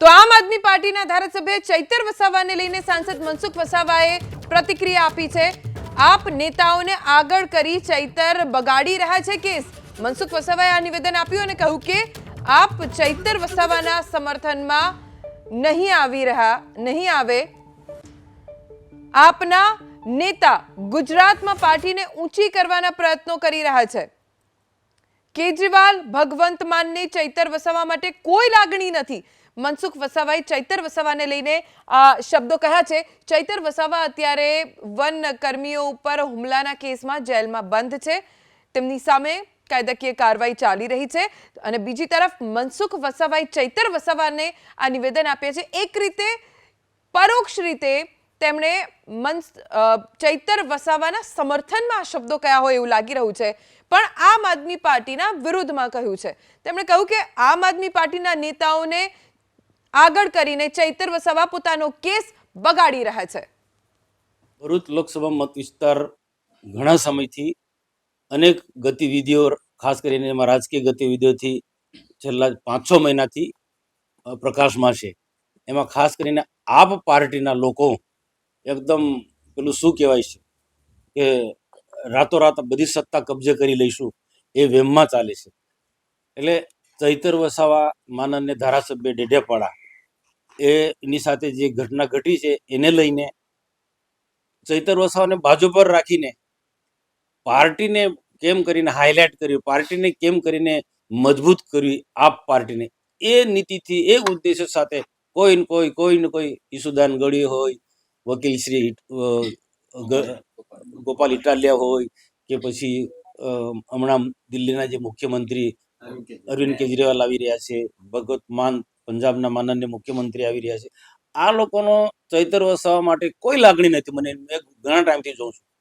તો આમ આદમી પાર્ટીના ધારાસભ્ય ચૈતર વસાવાને લઈને સાંસદ મનસુખ વસાવાએ પ્રતિક્રિયા આપી છે. આપ નેતાઓને આગળ કરી ચૈતર બગાડી રહ્યા છે કેસ. મનસુખ વસાવાએ આ નિવેદન આપ્યું અને કહ્યું કે આપ ચૈતર વસાવાના સમર્થનમાં નહીં આવી રહ્યા, નહીં આવે. આપના નેતા ગુજરાતમાં પાર્ટીને ઊંચી કરવાના પ્રયત્નો કરી રહ્યા છે. કેજરીવાલ, ભગવંત માનને ચૈતર વસાવા માટે કોઈ લાગણી નથી. મનસુખ વસાવાએ ચૈતર વસાવાને લઈને આ શબ્દો કહ્યા છે. ચૈતર વસાવા અત્યારે વન કર્મીઓ ઉપર હુમલાના કેસમાં જેલમાં બંધ છે. તેમની સામે કાયદાકીય કાર્યવાહી ચાલી રહી છે અને બીજી તરફ મનસુખ વસાવાએ ચૈતર વસાવાને આ નિવેદન આપ્યા છે. એક રીતે, પરોક્ષ રીતે તેમણે મન ચૈતર વસાવાના સમર્થનમાં આ શબ્દો કયા હોય એવું લાગી રહ્યું છે. પણ આમ આદમી પાર્ટીના વિરુદ્ધમાં કહ્યું છે. તેમણે કહ્યું કે આમ આદમી પાર્ટીના નેતાઓને આગળ કરીને ચૈતર વસાવા પોતાનો કેસ બગાડી રહ્યા છે. ભરૂચ લોકસભા મત વિસ્તાર ઘણા સમયથી અનેક ગતિવિધિઓ, ખાસ કરીને એમાં રાજકીય ગતિવિધિઓથી છેલ્લા પાંચ છ મહિનાથી પ્રકાશમાં છે. એમાં ખાસ કરીને આપ પાર્ટીના લોકો એકદમ પેલું શું કહેવાય છે કે રાતોરાત બધી સત્તા કબજે કરી લઈશું એ વેમમાં ચાલે છે. એટલે ચૈતર વસાવા માનન્ય ધારાસભ્ય ડેઢેપાડા એની સાથે જે ઘટના ઘટી છે, એને લઈને ચૈતર વસાવાને બાજુ પર રાખીને પાર્ટીને કેમ કરીને હાઇલાઇટ કર્યું, પાર્ટીને કેમ કરીને મજબૂત કરવી આ પાર્ટીને? એ નીતિથી, એ ઉદ્દેશ્ય સાથે કોઈ ને કોઈ કોઈ ને કોઈ ઈસુદાન ગળી હોય, વકીલ શ્રી ગોપાલ ઇટાલિયા હોય કે પછી હમણાં દિલ્હીના જે મુખ્યમંત્રી અરવિંદ કેજરીવાલ આવી રહ્યા છે ભગવત માન પંજાબના માનન્ય મુખ્યમંત્રી આવી રહ્યા છે. આ લોકોનો ચૈતર વસાવા માટે કોઈ લાગણી નથી. મને મેં ઘણા ટાઈમથી જોઉં છું.